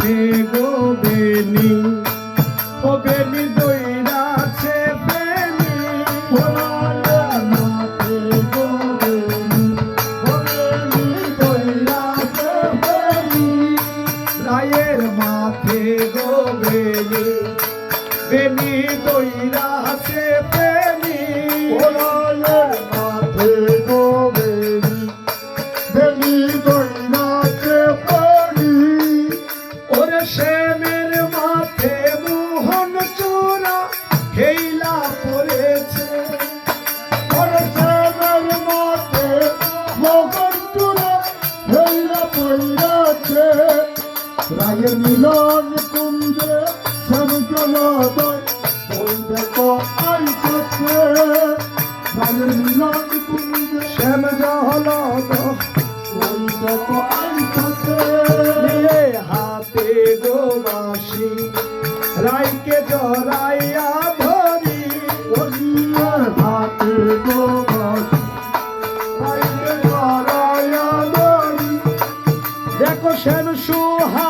রাখে গো বেনি। ও বেনি দই রাখে বেনি ও রায়ের মাথে গো বেনি। বেনি দই রাখে বেনি ও রায়ের মিলন কুঞ্জে শ্যাম জলাদয় দেখো আইসছে রায়ের মিলন কুঞ্জে শ্যাম জহলদ দেখো আইসছে হাতে গোবাসি রাইকে জরাইয়া ধরি। হাতে গোবর রাইকে জড়াইয়া দড়ি দেখো শ্যাম সুহাগী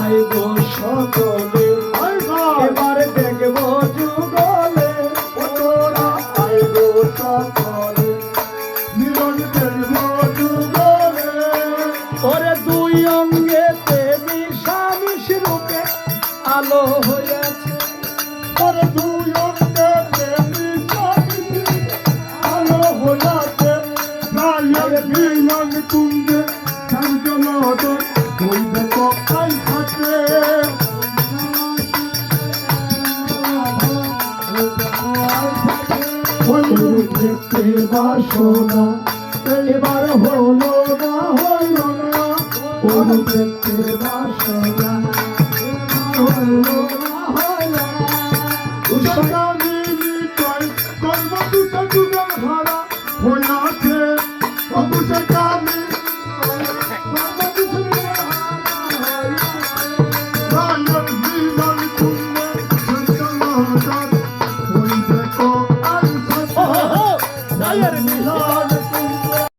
আইব সকলে। এবার দেখব যুগলে তোরা আইগো সকলে। মিলন দেখব যুগলে। ওরে দুই অঙ্গেতে মিশামিশ রূপে আলো হয়েছে। ওরে দুই অন্তে প্রেমী স্বামী আলো রায়ের মিলন কুঞ্জে শ্যামজনদ ওই দেখো আইসাছে ওই দেখতে বাসনা এবার হলো না হলো না। দেখতে বাসনা হলো না হলো না। Oh,